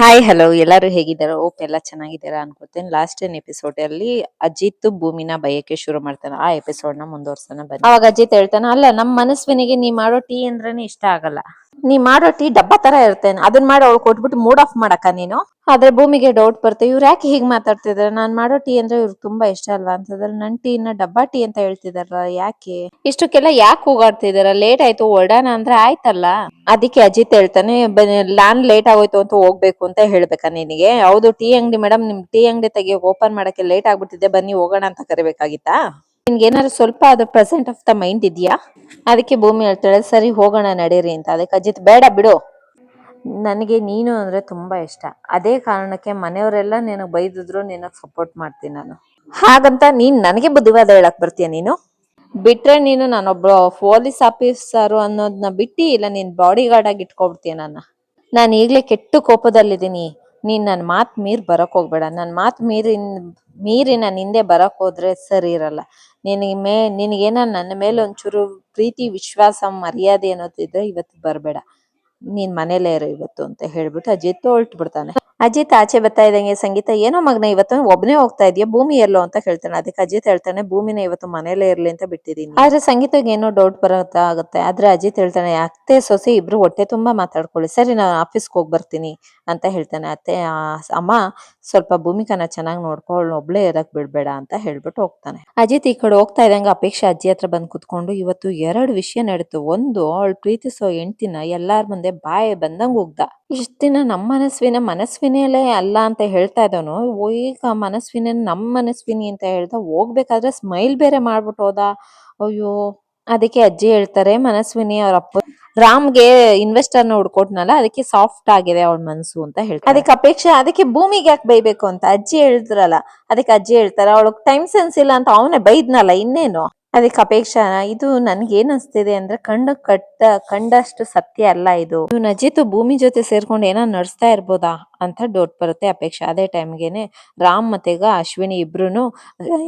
Hi hello ಎಲ್ಲರೂ ಹೇಗಿದ್ದಾರೆ? ಓಪ್ ಎಲ್ಲ ಚೆನ್ನಾಗಿದ್ದೀರಾ ಅನ್ಕೋತೇನೆ. ಲಾಸ್ಟ್ ಎಪಿಸೋಡ್ ಅಲ್ಲಿ ಅಜಿತ್ ಭೂಮಿನ ಬಯಕೆ ಶುರು ಮಾಡ್ತಾನೆ. ಆ ಎಪಿಸೋಡ್ನ ಮುಂದುವರ್ಸನ ಬನ್ನಿ. ಅವಾಗ ಅಜಿತ್ ಹೇಳ್ತಾನೆ, ಅಲ್ಲ, ನಮ್ ಮನಸ್ವಿನಿಗೆ ನೀ ಮಾಡೋ ಟೀ ಅಂದ್ರೇನೆ ಇಷ್ಟ ಆಗಲ್ಲ. ನೀ ಮಾಡೋ ಟೀ ಡಬ್ಬ ತರ ಇರ್ತೇನೆ ಅದನ್ನ ಮಾಡಿ, ಅವ್ಳು ಕೊಟ್ಬಿಟ್ಟು ಮೂಡ್ ಆಫ್ ಮಾಡಕ ನೀನು. ಆದ್ರೆ ಭೂಮಿಗೆ ಡೌಟ್ ಬರುತ್ತೆ. ಇವ್ರು ಯಾಕೆ ಹೀಗೆ ಮಾತಾಡ್ತಿದಾರೆ? ನಾನ್ ಮಾಡೋ ಟೀ ಅಂದ್ರೆ ಇವ್ರು ತುಂಬಾ ಇಷ್ಟ ಅಲ್ವಾ? ಅಂತಂದ್ರೆ ನನ್ ಟೀ ನ ಡಬ್ಬಾ ಟೀ ಅಂತ ಹೇಳ್ತಿದಾರ ಯಾಕೆ? ಇಷ್ಟಕ್ಕೆಲ್ಲ ಯಾಕೆ ಹೋಗಾಡ್ತಿದಾರ ಲೇಟ್ ಆಯ್ತು, ಓಡಾಣ ಅಂದ್ರೆ ಆಯ್ತಲ್ಲ? ಅದಕ್ಕೆ ಅಜಿತ್ ಹೇಳ್ತಾನೆ ನಾನ್ ಲೇಟ್ ಆಗೋಯ್ತು ಅಂತ ಹೋಗ್ಬೇಕು ಅಂತ ಹೇಳ್ಬೇಕಾ ನಿನಗೆ? ಹೌದು, ಟೀ ಅಂಗಡಿ ಮೇಡಮ್ ನಿಮ್ ಟೀ ಅಂಗಡಿ ತೆಗಿಯೋಕೆ ಓಪನ್ ಮಾಡಕ್ಕೆ ಲೇಟ್ ಆಗ್ಬಿಟ್ಟಿದೆ ಬನ್ನಿ, ಹೋಗೋಣ ಅಂತ ಕರಿಬೇಕಾಗಿತ್ತಾ? ನಿನ್ಗೆ ಏನಾದ್ರು ಸ್ವಲ್ಪ ಅದು ಪ್ರೆಸೆಂಟ್ ಆಫ್ ದ ಮೈಂಡ್ ಇದೆಯಾ? ಅದಕ್ಕೆ ಭೂಮಿ ಹೇಳ್ತಾಳೆ, ಸರಿ, ಹೋಗೋಣ, ನಡೀರಿ ಅಂತ. ಅದಕ್ಕೆ ಅಜಿತ್, ಬೇಡ, ಬಿಡು. ನನಗೆ ನೀನು ಅಂದ್ರೆ ತುಂಬಾ ಇಷ್ಟ. ಅದೇ ಕಾರಣಕ್ಕೆ ಮನೆಯವರೆಲ್ಲ ನಿನಗೆ ಬೈದಿದ್ರು ನಿನಗೆ ಸಪೋರ್ಟ್ ಮಾಡ್ತೀನಿ ನಾನು. ಹಾಗಂತ ನೀನ್ ನನಗೆ ಬುದ್ಧಿವಾದ ಹೇಳಕ್ ಬರ್ತೀಯ ನೀನು? ಬಿಟ್ರೆ ನೀನು ನಾನೊಬ್ಬ ಪೊಲೀಸ್ ಆಫೀಸರು ಅನ್ನೋದನ್ನ ಬಿಟ್ಟಿ ಇಲ್ಲ, ನೀನ್ ಬಾಡಿ ಗಾರ್ಡ್ ಆಗಿ ಇಟ್ಕೊಬಿಡ್ತೀಯ ನನ್ನ? ನಾನು ಈಗ್ಲೇ ಕೆಟ್ಟು ಕೋಪದಲ್ಲಿದ್ದೀನಿ. ನೀನ್ ನನ್ನ ಮಾತು ಮೀರ್ ಬರಕ್ ಹೋಗ್ಬೇಡ. ನನ್ನ ಮಾತ್ ಮೀರಿ ಮೀರಿ ನಾನು ಹಿಂದೆ ಬರಕ್ ಹೋದ್ರೆ ಸರಿ ಇರಲ್ಲ. ನಿನಗೆ ಮೇ, ನಿನಗೇನೋ ನನ್ನ ಮೇಲೆ ಒಂಚೂರು ಪ್ರೀತಿ, ವಿಶ್ವಾಸ, ಮರ್ಯಾದೆ ಅನ್ನೋದಿದ್ರೆ ಇವತ್ತು ಬರಬೇಡ. ನೀನ್ ಮನೇಲೇ ಇರು ಇವತ್ತು ಅಂತ ಹೇಳ್ಬಿಟ್ಟು ಅಜಿತ್ ಹೊರಟು ಬಿಡ್ತಾನೆ ಅಜಿತ್ ಆಚೆ ಬರ್ತಾ ಇದ್ದಂಗೆ ಸಂಗೀತ. ಏನೋ ಮಗನ, ಇವತ್ತು ಒಬ್ಬನೇ ಹೋಗ್ತಾ ಇದೆಯಾ? ಭೂಮಿ ಎಲ್ಲೋ ಅಂತ ಹೇಳ್ತಾನೆ. ಅದಕ್ಕೆ ಅಜಿತ್ ಹೇಳ್ತಾನೆ, ಭೂಮಿನ ಇವತ್ತು ಮನೇಲೆ ಇರ್ಲಿ ಅಂತ ಬಿಟ್ಟಿದೀನಿ ಆದ್ರೆ ಸಂಗೀತಗೆ ಏನೋ ಡೌಟ್ ಬರತ್ತ ಆಗುತ್ತೆ. ಆದ್ರೆ ಅಜಿತ್ ಹೇಳ್ತಾನೆ, ಅತ್ತೆ, ಸೊಸೆ ಇಬ್ರು ಹೊಟ್ಟೆ ತುಂಬಾ ಮಾತಾಡ್ಕೊಳ್ಳಿ. ಸರಿ, ನಾನು ಆಫೀಸ್ಗೆ ಹೋಗಿ ಬರ್ತೀನಿ ಅಂತ ಹೇಳ್ತಾನೆ. ಅತ್ತೆ ಅಮ್ಮ, ಸ್ವಲ್ಪ ಭೂಮಿಕನ ಚೆನ್ನಾಗಿ ನೋಡ್ಕೊಳ್ಳೋ ಒಬ್ಳೆ ಇರಕ್ ಬಿಡ್ಬೇಡ ಅಂತ ಹೇಳ್ಬಿಟ್ಟು ಹೋಗ್ತಾನೆ. ಅಜಿತ್ ಈ ಕಡೆ ಹೋಗ್ತಾ ಇದ್ದಂಗೆ ಅಪೇಕ್ಷೆ ಅಜ್ಜಿ ಹತ್ರ ಬಂದ್ ಕುತ್ಕೊಂಡು, ಇವತ್ತು ಎರಡು ವಿಷಯ ನಡೀತು. ಒಂದು, ಅವಳು ಪ್ರೀತಿಸೋ ಹೆಂಡ್ತಿನ ಎಲ್ಲಾರ್ ಮುಂದೆ ಬಾಯಿ ಬಂದಂಗ್ ಹೋಗ್ದ. ಇಷ್ಟ ದಿನ ನಮ್ಮ ಮನಸ್ವಿನ ಮನಸ್ವಿನಿಯಲ್ಲೇ ಅಲ್ಲ ಅಂತ ಹೇಳ್ತಾ ಇದ್ದವನು. ಈಗ ಮನಸ್ವಿನಿ ನಮ್ಮ ಮನಸ್ವಿನಿ ಅಂತ ಹೇಳ್ತಾ ಹೋಗ್ಬೇಕಾದ್ರೆ ಸ್ಮೈಲ್ ಬೇರೆ ಮಾಡ್ಬಿಟ್ಟು ಹೋದ. ಅಯ್ಯೋ, ಅದಕ್ಕೆ ಅಜ್ಜಿ ಹೇಳ್ತಾರೆ, ಮನಸ್ವಿನಿ ಅವ್ರ ಅಪ್ಪ ರಾಮ್ಗೆ ನ ಹುಡ್ಕೊಟ್ನಲ್ಲ, ಅದಕ್ಕೆ ಸಾಫ್ಟ್ ಆಗಿದೆ ಅವಳ ಮನಸ್ಸು ಅಂತ ಹೇಳ್ತಾರೆ. ಅದಕ್ಕೆ ಅಪೇಕ್ಷೆ, ಅದಕ್ಕೆ ಭೂಮಿಗೆ ಯಾಕೆ ಬೈಬೇಕು ಅಂತ ಅಜ್ಜಿ ಹೇಳಿದ್ರಲ್ಲ, ಅದಕ್ಕೆ ಅಜ್ಜಿ ಹೇಳ್ತಾರೆ, ಅವಳಗ್ ಟೈಮ್ ಸೆನ್ಸ್ ಇಲ್ಲ ಅಂತ ಅವನೇ ಬೈದ್ನಲ್ಲ ಇನ್ನೇನು? ಅದಕ್ಕೆ ಅಪೇಕ್ಷಾ, ಇದು ನನ್ಗೆ ಏನ್ ಅನ್ಸ್ತಿದೆ ಅಂದ್ರೆ ಕಣ್ಣು ಕಟ್ಟ, ಕಂಡಷ್ಟು ಸತ್ಯ ಅಲ್ಲ ಇದು. ಇವ್ನ ಅಜಿತ್ ಭೂಮಿ ಜೊತೆ ಸೇರ್ಕೊಂಡು ಏನೋ ನಡ್ಸ್ತಾ ಇರ್ಬೋದಾ ಅಂತ ಡೌಟ್ ಬರುತ್ತೆ ಅಪೇಕ್ಷೆ. ಅದೇ ಟೈಮ್ಗೆನೆ ರಾಮ್ ಮತ್ತೆಗ ಅಶ್ವಿನಿ ಇಬ್ರುನು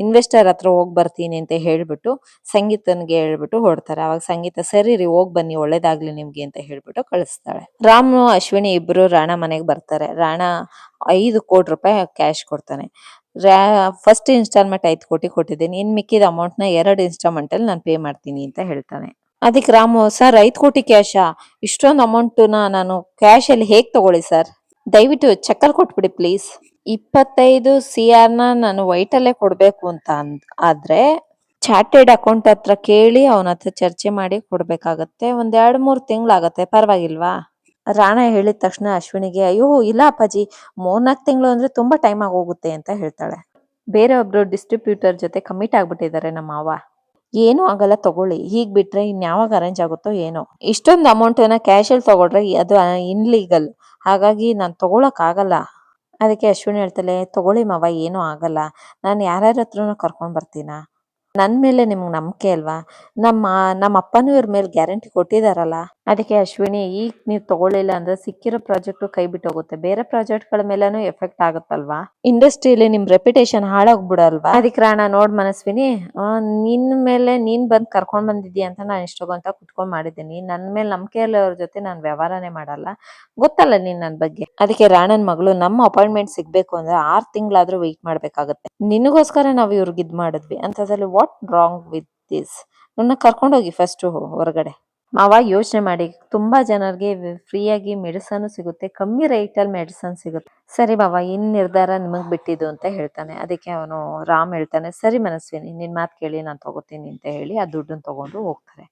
ಇನ್ವೆಸ್ಟರ್ ಹತ್ರ ಹೋಗಿ ಬರ್ತೀನಿ ಅಂತ ಹೇಳ್ಬಿಟ್ಟು ಸಂಗೀತನ್ಗೆ ಹೇಳ್ಬಿಟ್ಟು ಹೊಡ್ತಾರೆ ಅವಾಗ ಸಂಗೀತ, ಸರಿ ರೀ, ಹೋಗ್ ಬನ್ನಿ, ಒಳ್ಳೇದಾಗ್ಲಿ ನಿಮ್ಗೆ ಅಂತ ಹೇಳ್ಬಿಟ್ಟು ಕಳಿಸ್ತಾಳೆ ರಾಮ್ ಅಶ್ವಿನಿ ಇಬ್ರು ರಾಣಾ ಮನೆಗೆ ಬರ್ತಾರೆ. ರಾಣಾ ಐದು ಕೋಟಿ ರೂಪಾಯಿ ಕ್ಯಾಶ್ ಕೊಡ್ತಾನೆ. ಫಸ್ಟ್ ಇನ್ಸ್ಟಾಲ್ಮೆಂಟ್ ಐದು ಕೋಟಿ ಕೊಟ್ಟಿದ್ದೀನಿ. ಇನ್ ಮಿಕ್ಕಿದ ಅಮೌಂಟ್ನ ಎರಡು ಇನ್ಸ್ಟಾಲ್ಮೆಂಟ್ ಅಲ್ಲಿ ನಾನು ಪೇ ಮಾಡ್ತೀನಿ ಅಂತ ಹೇಳ್ತಾನೆ. ಅದಕ್ಕೆ ರಾಮು, ಸರ್, ಐದು ಕೋಟಿ ಕ್ಯಾಶಾ ಇಷ್ಟೊಂದು ಅಮೌಂಟ್ ನಾನು ಕ್ಯಾಶ್ ಅಲ್ಲಿ ಹೇಗೆ ತಗೊಳ್ಳಿ ಸರ್? ದಯವಿಟ್ಟು ಚೆಕ್ಕಲ್ಲಿ ಕೊಟ್ಬಿಡಿ ಪ್ಲೀಸ್ ಇಪ್ಪತ್ತೈದು ಸಿ ಆರ್ನ ನಾನು ವೈಟ್ ಅಲ್ಲೇ ಕೊಡ್ಬೇಕು ಅಂತ ಅಂದ್, ಆದ್ರೆ ಚಾರ್ಟೆಡ್ ಅಕೌಂಟ್ ಹತ್ರ ಕೇಳಿ ಅವನ ಹತ್ರ ಚರ್ಚೆ ಮಾಡಿ ಕೊಡ್ಬೇಕಾಗತ್ತೆ. ಒಂದ್ ಎರಡ್ ಮೂರ್ ತಿಂಗಳಾಗತ್ತೆ ಪರವಾಗಿಲ್ವಾ? ರಾಣಾ ಹೇಳಿದ ತಕ್ಷಣ ಅಶ್ವಿನಿಗೆ, ಅಯ್ಯೋ, ಇಲ್ಲ ಅಪ್ಪಾಜಿ ಮೂರ್ನಾಲ್ಕು ತಿಂಗಳು ಅಂದ್ರೆ ತುಂಬಾ ಟೈಮ್ ಆಗೋಗುತ್ತೆ ಅಂತ ಹೇಳ್ತಾಳೆ. ಬೇರೆ ಒಬ್ರು ಡಿಸ್ಟ್ರಿಬ್ಯೂಟರ್ ಜೊತೆ ಕಮಿಟ್ ಆಗ್ಬಿಟ್ಟಿದ್ದಾರೆ ನಮ್ಮ ಮಾವ. ಏನೂ ಆಗಲ್ಲ ತಗೊಳ್ಳಿ. ಹೀಗ್ ಬಿಟ್ರೆ ಇನ್ಯಾವಾಗ ಅರೇಂಜ್ ಆಗುತ್ತೋ ಏನೋ. ಇಷ್ಟೊಂದು ಅಮೌಂಟ್ನ ಕ್ಯಾಶ್ ಅಲ್ಲಿ ತಗೊಂಡ್ರೆ ಅದು ಇನ್ಲೀಗಲ್ ಹಾಗಾಗಿ ನಾನು ತಗೊಳಕ್ ಆಗಲ್ಲ. ಅದಕ್ಕೆ ಅಶ್ವಿನಿ ಹೇಳ್ತಾಳೆ, ತಗೊಳ್ಳಿ ಮಾವ, ಏನೂ ಆಗಲ್ಲ. ನಾನು ಯಾರ್ಯಾರ ಹತ್ರನೂ ಕರ್ಕೊಂಡ್ ಬರ್ತೀನ? ನನ್ನ ಮೇಲೆ ನಿಮ್ಗೆ ನಂಬಿಕೆ ಅಲ್ವಾ? ನಮ್ಮ ನಮ್ಮ ಅಪ್ಪನೂ ಇವ್ರ ಮೇಲೆ ಗ್ಯಾರಂಟಿ ಕೊಟ್ಟಿದಾರಲ್ಲ. ಅದಕ್ಕೆ ಅಶ್ವಿನಿ ಈಗ ನೀವು ತಗೊಳ್ಳಿಲ್ಲ ಅಂದ್ರೆ ಸಿಕ್ಕಿರೋ ಪ್ರಾಜೆಕ್ಟ್ ಕೈ ಬಿಟ್ಟು ಹೋಗುತ್ತೆ. ಬೇರೆ ಪ್ರಾಜೆಕ್ಟ್ಗಳ ಮೇಲೆನು ಎಫೆಕ್ಟ್ ಆಗುತ್ತಲ್ವಾ? ಇಂಡಸ್ಟ್ರಿಯಲ್ಲಿ ನಿಮ್ ರೆಪ್ಯುಟೇಷನ್ ಹಾಳಾಗ್ಬಿಡಲ್ವಾ? ಅದಕ್ಕೆ ರಾಣ ನೋಡ್ ಮನಸ್ವಿನಿ ನಿನ್ ಮೇಲೆ ನೀನ್ ಬಂದ್ ಕರ್ಕೊಂಡ್ ಬಂದಿದ್ದೀಯ ಅಂತ ನಾನು ಇಷ್ಟೊಂತ ಕುತ್ಕೊಂಡ್ ಮಾಡಿದ್ದೀನಿ. ನನ್ ಮೇಲೆ ನಂಬಿಕೆ ಅವ್ರ ಜೊತೆ ನಾನು ವ್ಯವಹಾರನೇ ಮಾಡಲ್ಲ. ಗೊತ್ತಲ್ಲ ನೀನ್ ನನ್ ಬಗ್ಗೆ? ಅದಕ್ಕೆ ರಾಣನ್ ಮಗಳು ನಮ್ಮ ಅಪಾಯಿಂಟ್ಮೆಂಟ್ ಸಿಗ್ಬೇಕು ಅಂದ್ರೆ ಆರ್ ತಿಂಗಳಾದ್ರೂ ವೆಯ್ಟ್ ಮಾಡ್ಬೇಕಾಗತ್ತೆ. ನಿನಗೋಸ್ಕರ ನಾವು ಇವ್ರಿಗೆ ಇದ್ ಮಾಡಿದ್ವಿ. ಅಂತದ್ರಲ್ಲಿ ವಾಟ್ ರಾಂಗ್ ವಿತ್ ದಿಸ್ ನನ್ನ ಕರ್ಕೊಂಡೋಗಿ ಫಸ್ಟ್ ಹೊರಗಡೆ. ಮಾವ ಯೋಚನೆ ಮಾಡಿ, ತುಂಬಾ ಜನರಿಗೆ ಫ್ರೀಯಾಗಿ ಮೆಡಿಸನ್ ಸಿಗುತ್ತೆ, ಕಮ್ಮಿ ರೇಟ್ ಅಲ್ಲಿ ಮೆಡಿಸನ್ ಸಿಗುತ್ತೆ. ಸರಿ ಮಾವ, ಇನ್ ನಿರ್ಧಾರ ನಿಮಗೆ ಬಿಟ್ಟಿದ್ದು ಅಂತ ಹೇಳ್ತಾನೆ. ಅದಕ್ಕೆ ಅವನು ರಾಮ್ ಹೇಳ್ತಾನೆ, ಸರಿ ಮನಸ್ವಿನಿ, ನಿನ್ ಮಾತ್ ಕೇಳಿ, ನಾನು ತಗೋತೀನಿ ಅಂತ ಹೇಳಿ, ಆ ದುಡ್ಡನ್ನು ತಗೊಂಡು ಹೋಗ್ತಾರೆ.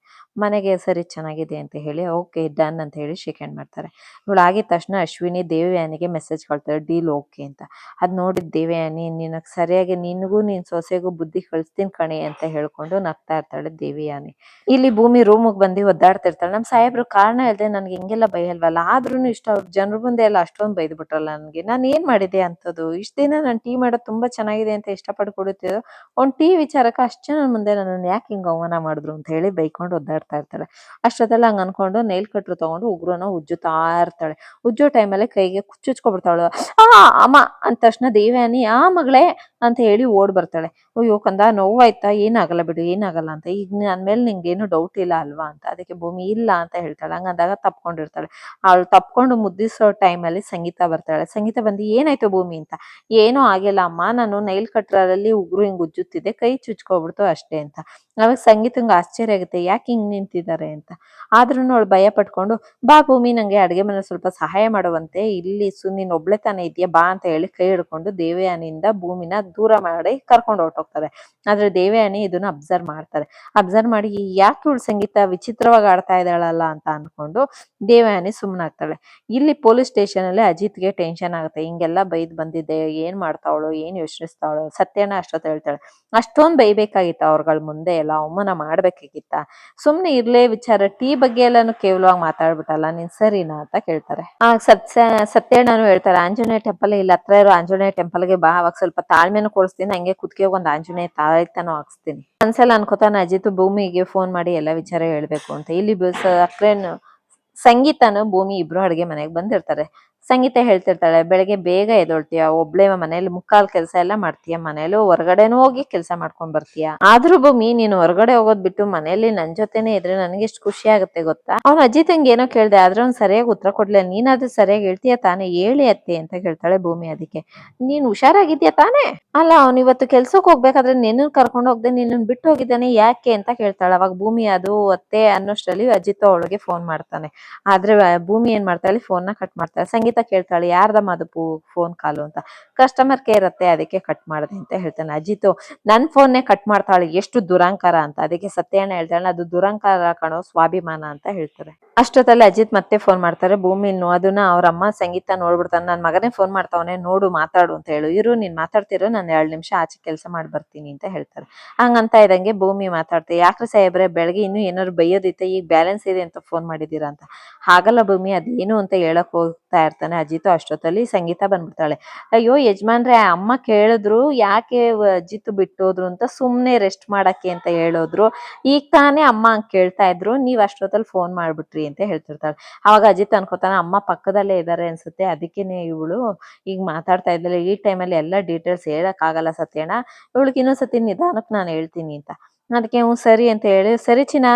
ಮನೆಗೆ ಸರಿ ಚೆನ್ನಾಗಿದೆ ಅಂತ ಹೇಳಿ, ಓಕೆ, ಡನ್ ಅಂತ ಹೇಳಿ ಹ್ಯಾಂಡ್ ಮಾಡ್ತಾರೆ. ಇವಳು ಆಗಿದ ತಕ್ಷಣ ಅಶ್ವಿನಿ ದೇವಯಾನಿಗೆ ಮೆಸೇಜ್ ಕಳ್ತಾರೆ ಡೀಲ್ ಓಕೆ ಅಂತ. ಅದ್ ನೋಡಿದ ದೇವಯಾನಿ, ನಿನಗ್ ಸರಿಯಾಗಿ ನಿನಗೂ ನಿನ್ ಸೊಸೆಗೂ ಬುದ್ಧಿ ಕಳಿಸ್ತೀನಿ ಕಣೆ ಅಂತ ಹೇಳ್ಕೊಂಡು ನಗ್ತಾ ಇರ್ತಾಳೆ ದೇವಯಾನಿ. ಇಲ್ಲಿ ಭೂಮಿ ರೂಮಿಗೆ ಬಂದು ಒದ್ದಾಡ್ತಿರ್ತಾಳೆ ನಮ್ ಸಾಹೇಬ್ರು ಕಾರಣ ಇಲ್ಲದೆ ನನ್ಗೆ ಹಿಂಗೆಲ್ಲ ಬೈಯಲ್ವಲ್ಲ ಆದ್ರೂ ಇಷ್ಟ ಅವ್ರ ಜನರ ಮುಂದೆ ಎಲ್ಲ ಅಷ್ಟೊಂದು ಬೈದ್ ಬಿಟ್ರಲ್ಲ ನನ್ಗೆ. ನಾನು ಏನ್ ಮಾಡಿದೆ ಅಂತದ್ದು? ಇಷ್ಟ ದಿನ ನಾನು ಟೀ ಮಾಡೋದು ತುಂಬಾ ಚೆನ್ನಾಗಿದೆ ಅಂತ ಇಷ್ಟಪಟ್ಟು ಕುಡಿತಿದ್ರು ಒಂದು ಟೀ ವಿಚಾರಕ್ಕೆ ಅಷ್ಟ್ ಜನ ಮುಂದೆ ನನ್ನ ಯಾಕೆ ಹಿಂಗ್ ಅವಮಾನ ಮಾಡಿದ್ರು ಅಂತ ಹೇಳಿ ಬೈಕೊಂಡು ಒದ್ದಾಡ್ತಾ ಇರ್ತಾಳೆ. ಅಷ್ಟೊತ್ತಲ್ಲ ಹಂಗ ಅನ್ಕೊಂಡು ನೈಲ್ ಕಟ್ರು ತಗೊಂಡು ಉಗ್ರನ ಉಜ್ಜುತ್ತಾ ಇರ್ತಾಳೆ ಉಜ್ಜೋ ಟೈಮಲ್ಲಿ ಕೈಗೆ ಕುಚ್ಚುಚ್ಕೊಬಿಡ್ತಾಳು ಆ, ಅಮ್ಮ! ಅಂದ ತಕ್ಷಣ, ದೇವ್ಯಾನಿ, ಆ ಮಗಳೇ! ಅಂತ ಹೇಳಿ ಓಡ್ ಬರ್ತಾಳೆ. ಅಯ್ಯೋ ಕಂದ, ನೋವಾಯ್ತಾ? ಏನಾಗಲ್ಲ ಬಿಡು, ಏನಾಗಲ್ಲ ಅಂತ. ಈಗ ನನ್ ಮೇಲೆ ನಿಂಗೆ ಏನು ಡೌಟ್ ಇಲ್ಲ ಅಲ್ವಾ ಅಂತ. ಅದಕ್ಕೆ ಭೂಮಿ ಇಲ್ಲ ಅಂತ ಹೇಳ್ತಾಳೆ. ಹಂಗಂದಾಗ ತಪ್ಕೊಂಡಿರ್ತಾಳೆ. ಅವಳು ತಪ್ಕೊಂಡು ಮುದ್ದಿಸೋ ಟೈಮಲ್ಲಿ ಸಂಗೀತ ಬರ್ತಾಳೆ. ಸಂಗೀತ ಬಂದು, ಏನಾಯ್ತು ಭೂಮಿ ಅಂತ? ಏನೂ ಆಗಿಲ್ಲ ಅಮ್ಮ. ನಾನು ನೈಲ್ ಕಟ್ರಲ್ಲಿ ಉಗುರು ಹಿಂಗ್ ಉಜ್ಜುತ್ತಿದ್ದೆ. ಕೈ ಚುಚ್ಕೊಬಿಡ್ತು ಅಷ್ಟೇ ಅಂತ. ಅವಾಗ ಸಂಗೀತಂಗೆ ಆಶ್ಚರ್ಯ ಆಗುತ್ತೆ. ಯಾಕೆ ಹಿಂಗ್ ನಿಂತಿದ್ದಾರೆ ಅಂತ. ಆದ್ರೂ ಅವಳು ಭಯ ಪಟ್ಕೊಂಡು, ಬಾ ಭೂಮಿ, ನಂಗೆ ಅಡುಗೆ ಮನೆ ಸ್ವಲ್ಪ ಸಹಾಯ ಮಾಡುವಂತೆ. ಇಲ್ಲಿ ಸು, ನೀನ್ ಒಬ್ಳೆ ತಾನೇ ಇದೆಯಾ? ಬಾ ಅಂತ ಹೇಳಿ ಕೈ ಹಿಡ್ಕೊಂಡು ದೇವಯಾನಿಯಿಂದ ಭೂಮಿನ ದೂರ ಮಾಡಿ ಕರ್ಕೊಂಡು ಹೊರಟೋಗ್ತಾರೆ. ಆದ್ರೆ ದೇವಯಾನಿ ಇದನ್ನ ಅಬ್ಸರ್ವ್ ಮಾಡ್ತಾರೆ. ಅಬ್ಸರ್ವ್ ಮಾಡಿ, ಯಾಕೆ ಇವಳು ಸಂಗೀತ ವಿಚಿತ್ರವಾಗಿ ಆಡ್ತಾ ಇದ್ದಾಳಲ್ಲ ಅಂತ ಅನ್ಕೊಂಡು ದೇವಯಾನಿ ಸುಮ್ಮನಾಗ್ತಾಳೆ ಇಲ್ಲಿ ಪೊಲೀಸ್ ಸ್ಟೇಷನ್ ಅಲ್ಲಿ ಅಜಿತ್ಗೆ ಟೆನ್ಷನ್ ಆಗುತ್ತೆ. ಹಿಂಗೆಲ್ಲ ಬೈದ್ ಬಂದಿದ್ದೆ, ಏನ್ ಮಾಡ್ತಾವಳು, ಏನ್ ಯೋಚಿಸ್ತಾವಳು ಸತ್ಯನ ಅಷ್ಟೊತ್ತು ಹೇಳ್ತಾಳೆ. ಅಷ್ಟೊಂದ್ ಬೈಬೇಕಾಗಿತ್ತ ಅವ್ರಗಳ ಮುಂದೆ ಎಲ್ಲ, ಅವಮಾನ ಮಾಡ್ಬೇಕಾಗಿತ್ತ? ಸುಮ್ನೆ ಇರ್ಲೇ ವಿಚಾರ, ಟೀ ಬಗ್ಗೆ ಎಲ್ಲಾನು ಕೇವಲವಾಗಿ ಮಾತಾಡ್ಬಿಟ್ಟಲ್ಲ, ನೀನ್ ಸರಿನಾ ಅಂತ ಕೇಳ್ತಾರೆ. ಆ ಸತ್ಯ ಸತ್ಯಣ್ಣನು ಹೇಳ್ತಾರೆ ಆಂಜನೇಯ ಟೆಂಪಲ್ ಇಲ್ಲಿ, ಹತ್ರ ಇರೋ ಆಂಜನೇಯ ಟೆಂಪಲ್ಗೆ ಬಾ, ಅವಾಗ ಸ್ವಲ್ಪ ತಾಳ್ಮೆನೂ ಕೊಡಿಸ್ತೀನಿ, ಹಂಗೆ ಕುದ್ಕೆ ಒಂದ್ ಆಂಜನೇಯ ತಾಳಿತಾನು ಹಾಕ್ಸ್ತೀನಿ. ಒಂದ್ಸಲ ಅನ್ಕೋತಾನ ಅಜಿತ್, ಭೂಮಿಗೆ ಫೋನ್ ಮಾಡಿ ಎಲ್ಲ ವಿಚಾರ ಹೇಳ್ಬೇಕು ಅಂತ. ಇಲ್ಲಿ ಸಕ್ರೆನ್ ಸಂಗೀತನು ಭೂಮಿ ಇಬ್ರು ಅಡ್ಗೆ ಮನೆಗೆ ಬಂದಿರ್ತಾರೆ. ಸಂಗೀತ ಹೇಳ್ತಿರ್ತಾಳೆ, ಬೆಳಗ್ಗೆ ಬೇಗ ಎದ್ದೊಳ್ತೀಯ? ಒಬ್ಳೆ ಮನೇಲಿ ಮುಕ್ಕಾಲ್ ಕೆಲಸ ಎಲ್ಲ ಮಾಡ್ತೀಯ? ಮನೇಲೂ ಹೊರಗಡೆನೂ ಹೋಗಿ ಕೆಲಸ ಮಾಡ್ಕೊಂಡ್ ಬರ್ತೀಯ? ಆದ್ರೂ ಭೂಮಿ, ನೀನು ಹೊರಗಡೆ ಹೋಗೋದ್ ಬಿಟ್ಟು ಮನೇಲಿ ನನ್ ಜೊತೆನೆ ಇದ್ರೆ ನನಗೆ ಎಷ್ಟು ಖುಷಿ ಆಗುತ್ತೆ ಗೊತ್ತಾ? ಅವ್ನ ಅಜ್ಜಿ ತಂಗಿ ಏನೋ ಕೇಳ್ದೆ, ಆದ್ರೆ ಅವ್ನ್ ಸರಿಯಾಗಿ ಉತ್ತರ ಕೊಡ್ಲಿಲ್ಲ. ನೀನಾದ್ರೂ ಸರಿಯಾಗಿ ಹೇಳ್ತೀಯ ತಾನೇ? ಹೇಳಿ ಅತ್ತೆ ಅಂತ ಕೇಳ್ತಾಳೆ ಭೂಮಿ ಅದಕ್ಕೆ. ನೀನ್ ಹುಷಾರಾಗಿದ್ಯಾ ತಾನೇ? ಅಲ್ಲ, ಅವ್ನ್ ಇವತ್ತು ಕೆಲ್ಸಕ್ಕೆ ಹೋಗ್ಬೇಕಾದ್ರೆ ನಿನ್ನ ಕರ್ಕೊಂಡು ಹೋಗ್ದೆ ನಿನ್ನ ಬಿಟ್ಟು ಹೋಗಿದ್ದಾನೆ ಯಾಕೆ ಅಂತ ಕೇಳ್ತಾಳೆ. ಅವಾಗ ಭೂಮಿ ಅದು ಅತ್ತೆ ಅನ್ನೋಷ್ಟರಲ್ಲಿ ಅಜಿತ್ ಅವಳಿಗೆ ಫೋನ್ ಮಾಡ್ತಾನೆ. ಆದ್ರೆ ಭೂಮಿ ಏನ್ ಮಾಡ್ತಾಳೆ? ಫೋನ್ನ ಕಟ್ ಮಾಡ್ತಾಳೆ. ಸಂಗೀತ ಕೇಳ್ತಾಳೆ, ಯಾರ್ದಮ್ಮ ಅದು ಫೋನ್ ಕಾಲು ಅಂತ. ಕಸ್ಟಮರ್ ಕೇರ್ ಅತ್ತೆ ಅದಕ್ಕೆ ಕಟ್ ಮಾಡಿದೆ ಅಂತ ಹೇಳ್ತಾನೆ. ಅಜಿತ್, ನನ್ ಫೋನ್ನೇ ಕಟ್ ಮಾಡ್ತಾಳೆ, ಎಷ್ಟು ದುರಂಕಾರ ಅಂತ. ಅದಕ್ಕೆ ಸತ್ಯಣ್ಣ ಹೇಳ್ತಾಳೆ, ಅದು ದುರಂಕಾರ ಕಾಣೋ, ಸ್ವಾಭಿಮಾನ ಅಂತ ಹೇಳ್ತಾರೆ. ಅಷ್ಟೊತ್ತಲ್ಲಿ ಅಜಿತ್ ಮತ್ತೆ ಫೋನ್ ಮಾಡ್ತಾರೆ, ಭೂಮಿ ಅದನ್ನ ಅವ್ರ ಅಮ್ಮ ಸಂಗೀತ ನೋಡ್ಬಿಡ್ತಾನೆ, ನನ್ ಮಗನೇ ಫೋನ್ ಮಾಡ್ತಾವನೆ, ನೋಡು, ಮಾತಾಡು ಅಂತ ಹೇಳು. ಇರು, ನೀನ್ ಮಾತಾಡ್ತಿರೋ, ನಾನು ಎರಡು ನಿಮಿಷ ಆಚೆ ಕೆಲಸ ಮಾಡಿ ಬರ್ತೀನಿ ಅಂತ ಹೇಳ್ತಾರೆ. ಹಂಗಂತ ಇದಂಗೆ ಭೂಮಿ ಮಾತಾಡ್ತೆ, ಯಾಕ್ರಿ ಸಾಹೇಬ್ರೆ ಬೆಳಗ್ಗೆ ಇನ್ನೂ ಏನಾದ್ರು ಬೈಯೋದಿತ್ತೆ, ಈಗ ಬ್ಯಾಲೆನ್ಸ್ ಇದೆ ಅಂತ ಫೋನ್ ಮಾಡಿದೀರಾ ಅಂತ. ಹಾಗಲ್ಲ ಭೂಮಿ, ಅದೇನು ಅಂತ ಹೇಳಕ್ ಹೋಗ್ತಾ ಇರ್ತಾನೆ ಅಜಿತ್ ಅಷ್ಟೊತ್ತಲ್ಲಿ ಸಂಗೀತ ಬಂದ್ಬಿಡ್ತಾಳೆ. ಅಯ್ಯೋ ಯಜಮಾನ್ರೆ ಅಮ್ಮ ಕೇಳಿದ್ರು, ಯಾಕೆ ಅಜಿತ್ ಬಿಟ್ಟೋದ್ರು ಅಂತ ಸುಮ್ಮನೆ ರೆಸ್ಟ್ ಮಾಡಕ್ಕೆ ಅಂತ ಹೇಳೋದ್ರು. ಈಗ ತಾನೇ ಅಮ್ಮ ಹಂಗ್ ಕೇಳ್ತಾ ಇದ್ರು, ನೀವ್ ಅಷ್ಟೊತ್ತಲ್ಲಿ ಫೋನ್ ಮಾಡ್ಬಿಟ್ರಿ ಅಂತ ಹೇಳ್ತಿರ್ತಾಳೆ. ಅವಾಗ ಅಜಿತ್ ಅನ್ಕೋತಾನೆ, ಅಮ್ಮ ಪಕ್ಕದಲ್ಲೇ ಇದ್ದಾರೆ ಅನ್ಸುತ್ತೆ, ಅದಕ್ಕೇನೆ ಇವಳು ಈಗ ಮಾತಾಡ್ತಾ ಇದ್ದಾಳೆ, ಈ ಟೈಮಲ್ಲಿ ಎಲ್ಲ ಡೀಟೇಲ್ಸ್ ಹೇಳಕ್ ಆಗಲ್ಲ ಸತ್ಯಣ್ಣ, ಇವಳಿಗೆ ಇನ್ನೊಂದ್ಸತಿ ನಿಧಾನಕ್ಕೆ ನಾನು ಹೇಳ್ತೀನಿ ಅಂತ. ಅದಕ್ಕೆ ಹ್ಞೂ ಸರಿ ಅಂತ ಹೇಳಿ, ಸರಿ ಚಿನ್ನ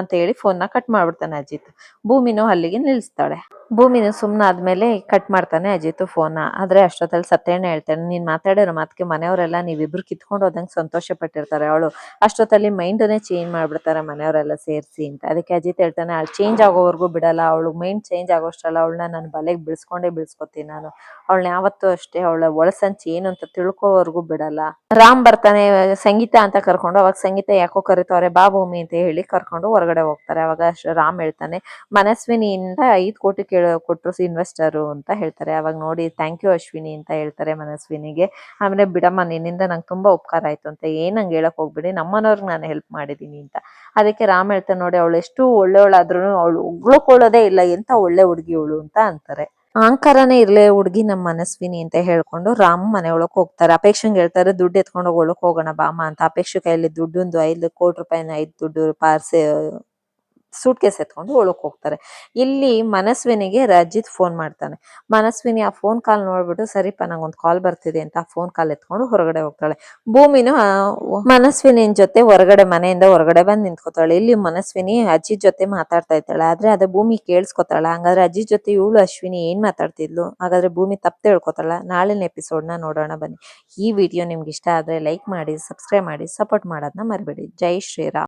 ಅಂತ ಹೇಳಿ ಫೋನ್ನ ಕಟ್ ಮಾಡ್ಬಿಡ್ತಾನೆ ಅಜಿತ್. ಭೂಮಿನೂ ಅಲ್ಲಿಗೆ ನಿಲ್ಲಿಸ್ತಾಳೆ ಭೂಮಿನ ಸುಮ್ಮನಾದ್ಮೇಲೆ ಕಟ್ ಮಾಡ್ತಾನೆ ಅಜಿತ್ ಫೋನ್ ಆದ್ರೆ ಅಷ್ಟೊತ್ತಲ್ಲಿ ಸತ್ಯಣ್ಣ ಹೇಳ್ತಾನೆ, ನೀನ್ ಮಾತಾಡಿರೋ ಮಾತಿಗೆ ಮನೆಯವರೆಲ್ಲ ನೀವಿಬ್ರು ಕಿತ್ಕೊಂಡು ಹೋದಂಗೆ ಸಂತೋಷ ಪಟ್ಟಿರ್ತಾರೆ ಅವಳು. ಅಷ್ಟೊತ್ತಲ್ಲಿ ಮೈಂಡನ್ನೇ ಚೇಂಜ್ ಮಾಡ್ಬಿಡ್ತಾರೆ ಮನೆಯವರೆಲ್ಲ ಸೇರಿಸಿ ಅಂತ. ಅದಕ್ಕೆ ಅಜಿತ್ ಹೇಳ್ತಾನೆ ಅಲ್ಲಿ ಚೇಂಜ್ ಆಗೋವರೆಗೂ ಬಿಡಲ್ಲ, ಅವಳು ಮೈಂಡ್ ಚೇಂಜ್ ಆಗೋಷ್ಟಲ್ಲ, ಅವಳನ್ನ ನಾನು ಬಲೆಗೆ ಬಿಡಿಸ್ಕೊಂಡೇ ಬಿಡಿಸ್ಕೊತೀನಿ ನಾನು. ಅವಳನ್ನ ಯಾವತ್ತೂ ಅಷ್ಟೇ, ಅವಳ ಒಳಸಂಚಿ ಏನು ಅಂತ ತಿಳ್ಕೋವರೆಗೂ ಬಿಡಲ್ಲ. ರಾಮ್ ಬರ್ತಾನೆ, ಸಂಗೀತ ಅಂತ ಕರ್ಕೊಂಡು ಅವಾಗ ಸಂಗೀತ ಯಾಕೋ ಕರೀತಾವ್ರೆ, ಬಾ ಭೂಮಿ ಅಂತ ಹೇಳಿ ಕರ್ಕೊಂಡು ಹೊರಗಡೆ ಹೋಗ್ತಾರೆ. ಅವಾಗ ರಾಮ್ ಹೇಳ್ತಾನೆ, ಮನಸ್ವಿನಿಯಿಂದ ಐದು ಕೋಟಿ ಕೇಳ ಕೊಟ್ಟರು ಇನ್ವೆಸ್ಟರು ಅಂತ ಹೇಳ್ತಾರೆ. ಅವಾಗ ನೋಡಿ ಥ್ಯಾಂಕ್ ಯು ಅಶ್ವಿನಿ ಅಂತ ಹೇಳ್ತಾರೆ ಮನಸ್ವಿನಿಗೆ. ಆಮೇಲೆ, ಬಿಡಮ್ಮ, ನಿನ್ನಿಂದ ನಂಗೆ ತುಂಬಾ ಉಪಕಾರ ಆಯ್ತು ಅಂತ ಏನ್ ನಂಗೆ ಹೇಳಕ್ ಹೋಗ್ಬಿಡಿ. ನಮ್ಮನವ್ರಿಗೆ ನಾನು ಹೆಲ್ಪ್ ಮಾಡಿದೀನಿ ಅಂತ. ಅದಕ್ಕೆ ರಾಮ್ ಹೇಳ್ತಾನೆ, ನೋಡಿ, ಅವಳು ಎಷ್ಟು ಒಳ್ಳೆಯವಳಾದ್ರೂ ಅವಳು ಉಗ್ಳಕೊಳ್ಳೋದೇ ಇಲ್ಲ. ಎಂತ ಒಳ್ಳೆ ಹುಡುಗಿ ಅವಳು ಅಂತ ಅಂತಾರೆ. ಅಹಂಕಾರನೇ ಇರ್ಲೇ ಹುಡುಗಿ ನಮ್ಮ ಮನಸ್ವಿನಿ ಅಂತ ಹೇಳ್ಕೊಂಡು ರಾಮ್ ಮನೆ ಒಳಕ್ ಹೋಗ್ತಾರೆ. ಅಪೇಕ್ಷಂಗ್ ಹೇಳ್ತಾರೆ, ದುಡ್ಡು ಎತ್ಕೊಂಡು ಹೋಗಿ ಒಳಕ್ ಹೋಗೋಣ ಬಾಮ ಅಂತ. ಅಪೇಕ್ಷ ಕೈಯಲ್ಲಿ ದುಡ್ಡೊಂದು ಐದು ಕೋಟಿ ರೂಪಾಯಿನ ಐದು ದುಡ್ಡು ಪಾರ್ಸೆ ಸೂಟ್ ಕೇಸ್ ಎತ್ಕೊಂಡು ಒಳಕ್ ಹೋಗ್ತಾರೆ. ಇಲ್ಲಿ ಮನಸ್ವಿನಿಗೆ ರಜಿತ್ ಫೋನ್ ಮಾಡ್ತಾನೆ. ಮನಸ್ವಿನಿ ಆ ಫೋನ್ ಕಾಲ್ ನೋಡ್ಬಿಟ್ಟು, ಸರಿಪ ಒಂದು ಕಾಲ್ ಬರ್ತಿದೆ ಅಂತ ಫೋನ್ ಕಾಲ್ ಎತ್ಕೊಂಡು ಹೊರಗಡೆ ಹೋಗ್ತಾಳೆ. ಭೂಮಿನೂ ಮನಸ್ವಿನಿನ್ ಜೊತೆ ಹೊರಗಡೆ, ಮನೆಯಿಂದ ಹೊರಗಡೆ ಬಂದು ನಿಂತ್ಕೋತಾಳೆ. ಇಲ್ಲಿ ಮನಸ್ವಿನಿ ಅಜ್ಜಿ ಜೊತೆ ಮಾತಾಡ್ತಾ ಇದ್ದಾಳೆ. ಆದ್ರೆ ಅದ ಭೂಮಿ ಕೇಳಿಸ್ಕೊತಾಳ. ಹಂಗಾದ್ರೆ ಅಜ್ಜಿ ಜೊತೆ ಇವಳು ಅಶ್ವಿನಿ ಏನ್ ಮಾತಾಡ್ತಿದ್ಲು? ಹಾಗಾದ್ರೆ ಭೂಮಿ ತಪ್ಪು ತಿಳ್ಕೊತಾಳ ನಾಳಿನ ಎಪಿಸೋಡ್ನ ನೋಡೋಣ ಬನ್ನಿ. ಈ ವಿಡಿಯೋ ನಿಮ್ಗೆ ಇಷ್ಟ ಆದ್ರೆ ಲೈಕ್ ಮಾಡಿ ಸಬ್ಸ್ಕ್ರೈಬ್ ಮಾಡಿ ಸಪೋರ್ಟ್ ಮಾಡೋದನ್ನ ಮರಿಬೇಡಿ. ಜೈ ಶ್ರೀರಾಮ್.